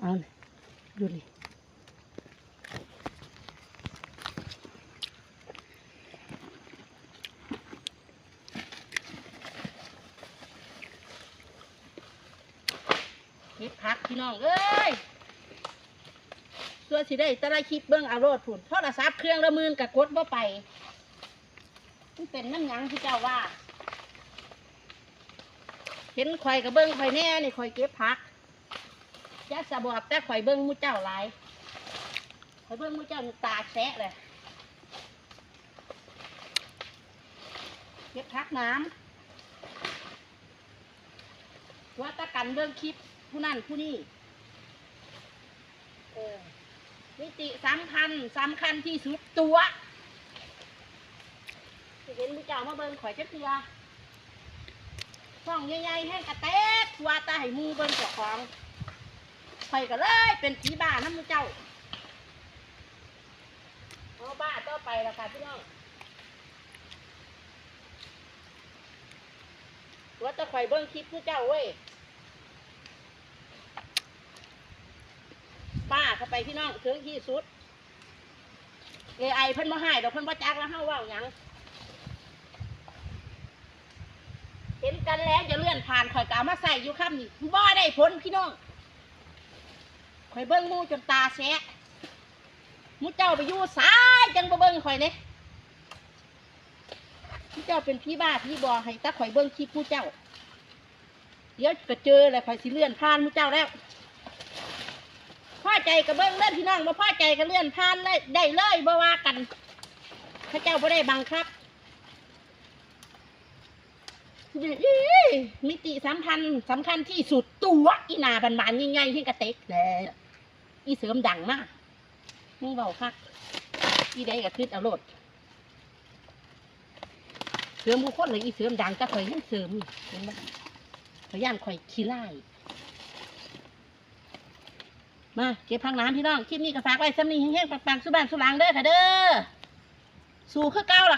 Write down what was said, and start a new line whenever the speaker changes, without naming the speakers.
เอานี่ดูนี่เก็บผักพี่น้องเอ้ยส่วสิได้ตะละคลิปเบิ้งเอาโรดผุนโทรศัพท์เครื่องละหมื่นกับกดบ่ไปมันเป็นน้ำยังที่เจ้าว่า เห็นข่อยกับเบิ้งข่อยแน่นี่ข่อยเก็บผัก ยาสะบอกแต่ข่อยเบิ้งมูเจ้าหลายข่อยเบิ้งมูเจ้าตาแฉะเลยเก็บผักน้ำว่าตะกันเบิ้งคลิปผู้นั่นผู้นี่เออมิติสำคัญสำคัญที่สุดตัวเห็นมูเจ้ามาเบิ้งข่อยจะเตือช่องใหญ่ๆให้กระเตกว่าตาให้มูเบิ่งเจ้าของ ข่อยก็เลย เป็นผีบ้าน้ำมูเจ้าเอาบ้าต่อไปและค่ะพี่น้องว่าจะข่อยเบิ่งคลิปผู้เจ้าเว้ยป้าเข้าไปพี่น้องถึงที่สุดเอไอเพิ่นมาให้ดอกเพิ่นบ่จักแล้วเฮาว้าหยังเห็นกันแล้วจะเลื่อนผ่านข่อยกามาใส่อยู่ค่ำนี่บ่ได้ผลพี่น้อง อยเบิ้งหมูจนตาแสะหมูเจ้าไปอยู่สายจังบ่เบิ้งข่อยเนี่ยหมูเจ้าเป็นพี่บ้าพี่บอให้ตาข่อยเบิ้งคลิปหมูเจ้า เดี๋ยวก็เจอเลยข่อยสิเลื่อนผ่านหมูเจ้าแล้วพ่อใจกับเบิ้งเล่นพี่น้องมาพ่อใจก็เลื่อนผ่านเลยได้เลยบ่ว่ากันพระเจ้าบ่ได้บังคับอี้มิติสำคัญสำคัญที่สุดตัวอีนาบันบานๆง่ายๆที่กระเต็กแหละ อีเสริมดังมากมึงเบาคักอีใดก็คืดเอาโลดเสริมบุคคลเลยอีเสริมดังก็ข่อยยังเสริมเห็นไหมข่อยย่านข่อยขี้ไล่มาเก็บพังน้ำพี่น้องคลิปนี้ก็ฝากไว้สำนีแห้งๆปังๆสุบานสุหลังเด้อค่ะเด้อสู่คือเก้าล่ะ